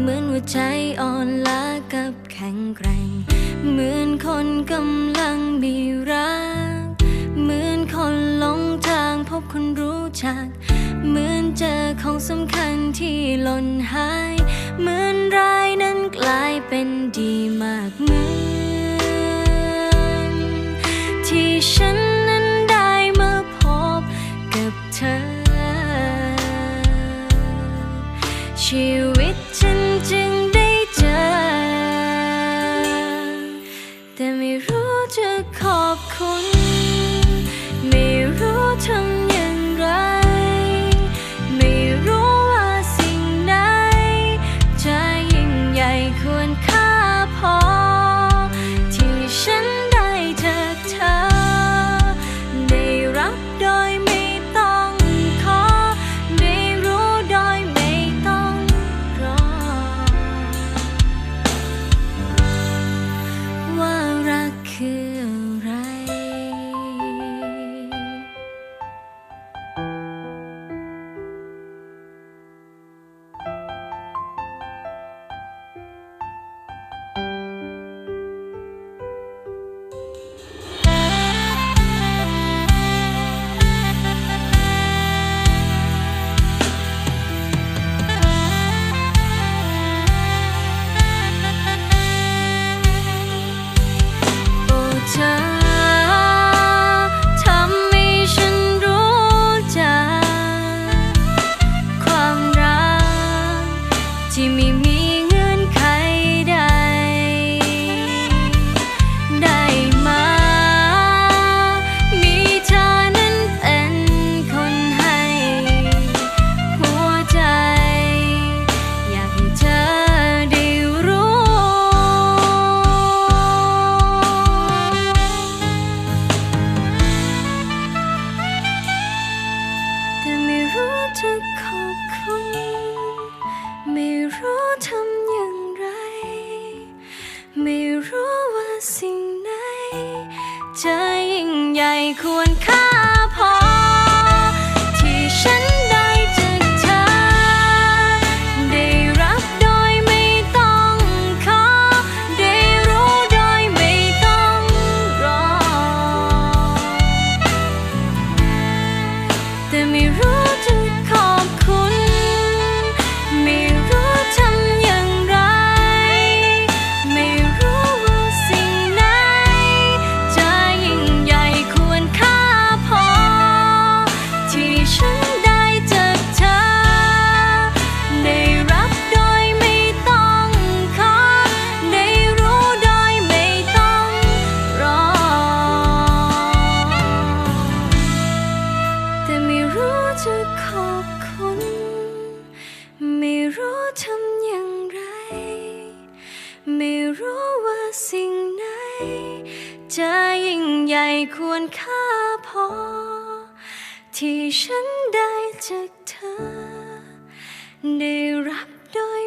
เหมือนว่าใจอ่อนล้ากับแข็งแกร่ง เหมือนคนกำลังมีรัก เหมือนคนหลงทางพบคนรู้จัก เหมือนเจอของสำคัญที่หล่นหาย เหมือนร้ายนั้นกลายเป็นดีมากเหมือนที่ฉันนั้นได้มาพบกับเธอ ชีวิตเธอ จะขอบคุณ ไม่รู้ทำ ไม่ควรค่า สิ่งไหน จะยิ่งใหญ่ควรค่าพอ ที่ฉันได้จากเธอ ได้รับโดย